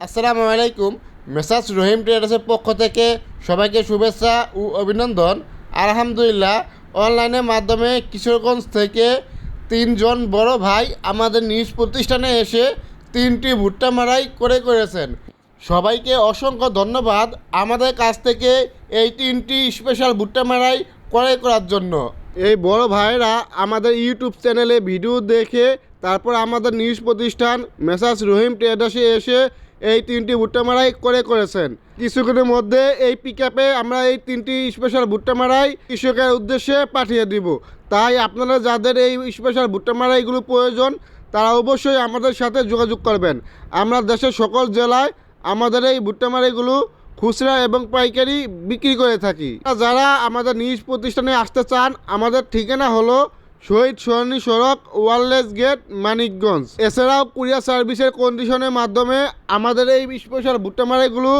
আসসালামু আলাইকুম। মেসাজ রহিম ট্রেডার্সের পক্ষ থেকে সবাইকে শুভেচ্ছা ও অভিনন্দন। আলহামদুলিল্লাহ, অনলাইনের মাধ্যমে কিশোরগঞ্জ থেকে তিনজন বড় ভাই আমাদের নিজ প্রতিষ্ঠানে এসে তিনটি ভুট্টা মারাই করে করেছেন। সবাইকে অসংখ্য ধন্যবাদ আমাদের কাছ থেকে এই তিনটি স্পেশাল ভুট্টা মারাই ক্রয় করার জন্য। এই বড় ভাইরা আমাদের ইউটিউব চ্যানেলে ভিডিও দেখে তারপর আমাদের নিউজ প্রতিষ্ঠান মেসাজ রহিম ট্রেডার্সে এসে এই তিনটি ভুট্টা মারাই করে করেছেন। কিছুক্ষণের মধ্যে এই পিক আমরা এই তিনটি স্পেশাল ভুট্টা মারাই কৃষকের উদ্দেশ্যে পাঠিয়ে দিব। তাই আপনারা যাদের এই স্পেশাল ভুট্টা মারাইগুলো প্রয়োজন, তারা অবশ্যই আমাদের সাথে যোগাযোগ করবেন। আমরা দেশের সকল জেলায় আমাদের এই ভুট্টা মারাইগুলো খুচরা এবং পাইকারি বিক্রি করে থাকি। যারা আমাদের নিজ প্রতিষ্ঠানে আসতে চান, আমাদের ঠিকানা হলো শহীদ সরণি সড়ক, ওয়ারলেস গেট, মানিকগঞ্জ। এছাড়াও কুরিয়ার সার্ভিসের কন্ডিশনের মাধ্যমে আমাদের এই স্পেশাল ভুট্টামারাইগুলো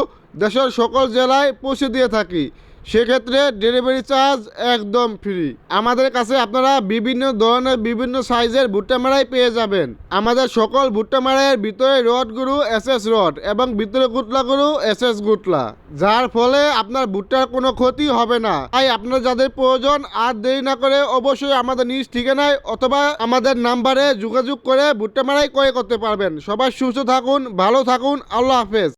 দেশের সকল জেলায় পৌঁছে দিয়ে থাকি। সেক্ষেত্রে ডেলিভারি চার্জ একদম ফ্রি আমাদের কাছে আপনারা বিভিন্ন ধরনের, বিভিন্ন সাইজের ভুট্টা মারাই পেয়ে যাবেন। আমাদের সকল ভুট্টা মারাইয়ের ভিতরে রডগুলো এস এস রড এবং ভিতরে গুটলাগুলো এস এস গুটলা। যার ফলে আপনার ভুট্টার কোনো ক্ষতি হবে না। তাই আপনার যাদের প্রয়োজন আর দেরি না করে অবশ্যই আমাদের নিজ ঠিকানায় অথবা আমাদের নাম্বারে যোগাযোগ করে ভুট্টা মারাই ক্রয় করতে পারবেন। সবাই সুস্থ থাকুন, ভালো থাকুন। আল্লাহ হাফেজ।